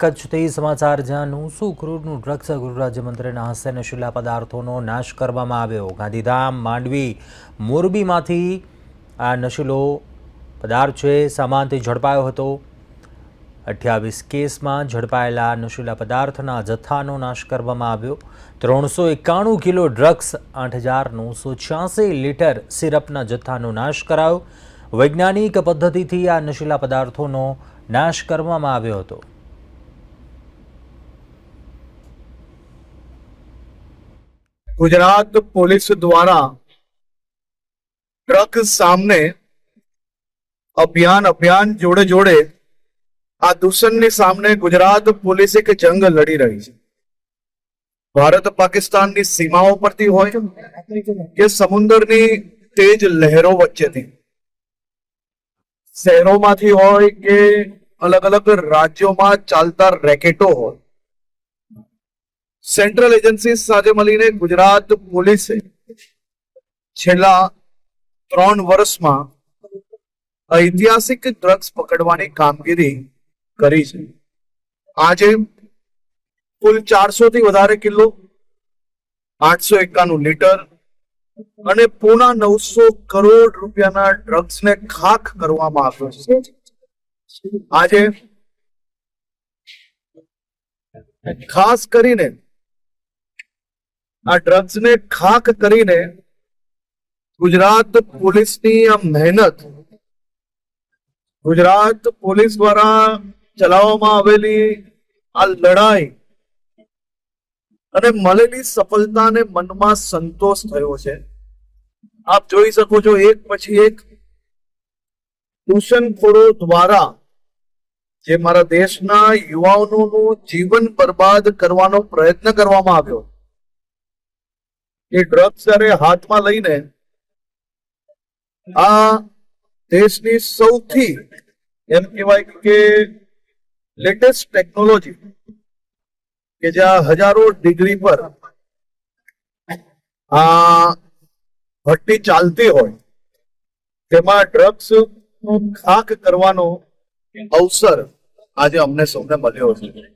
કચ્છથી સમાચાર જાણું સુખરૂપનું ડ્રગ્સ ગૃહ રાજ્યમંત્રીના હસ્તે નશીલા પદાર્થોનો નાશ કરવામાં આવ્યો. ગાંધીધામ, માંડવી, મોરબીમાંથી આ નશીલો પદાર્થ છે સામાનથી ઝડપાયો હતો. અઠ્યાવીસ કેસમાં ઝડપાયેલા નશીલા પદાર્થના જથ્થાનો નાશ કરવામાં આવ્યો. ત્રણસો એકાણું કિલો ડ્રગ્સ, આઠ હજાર નવસો છ્યાસી લીટર સિરપના જથ્થાનો નાશ કરાયો. વૈજ્ઞાનિક પદ્ધતિથી આ નશીલા પદાર્થોનો નાશ કરવામાં આવ્યો હતો. ગુજરાત પોલીસ દ્વારા ટ્રક સામે અભિયાન અભિયાન જોડે જોડે આ દૂષણની સામે ગુજરાત પોલીસ એક જંગ લડી રહી છે. ભારત પાકિસ્તાનની સીમાઓ પરથી હોય કે સમુદ્રની તેજ લહેરો વચ્ચેથી. શહેરોમાંથી હોય કે અલગ અલગ રાજ્યોમાં ચાલતા રેકેટો હોય. સેન્ટ્રલ એજન્સી સાથે મળીને ગુજરાત પોલીસે છેલ્લા ત્રણ વર્ષમાં ઐતિહાસિક ડ્રગ્સ પકડવાની કામગીરી કરી છે. આજે કુલ ચારસો થી વધારે કિલો, આઠસો એકાણું લીટર અને પૂના નવસો કરોડ રૂપિયાના ડ્રગ્સને ખાખ કરવામાં આવ્યો છે. આજે ખાસ કરીને આ ડ્રગ્સને ખાક કરીને ગુજરાત પોલીસની આ મહેનત ગુજરાત પોલીસ દ્વારા ચલાવવામાં આવેલી આ લડાઈ અને મળેલી સફળતાને મનમાં સંતોષ થયો છે. આપ જોઈ શકો છો, એક પછી એક દૂષણખોરો દ્વારા જે મારા દેશના યુવાઓનું જીવન બરબાદ કરવાનો પ્રયત્ન કરવામાં આવ્યો. એ ડ્રગ્સ જ્યારે હાથમાં લઈને આ દેશની સૌથી એમ કહેવાય કે લેટેસ્ટ ટેકનોલોજી કે જ્યાં હજારો ડિગ્રી પર આ ભઠ્ઠી ચાલતી હોય, તેમાં ડ્રગ્સ ખાક કરવાનો અવસર આજે અમને સૌને મળ્યો છે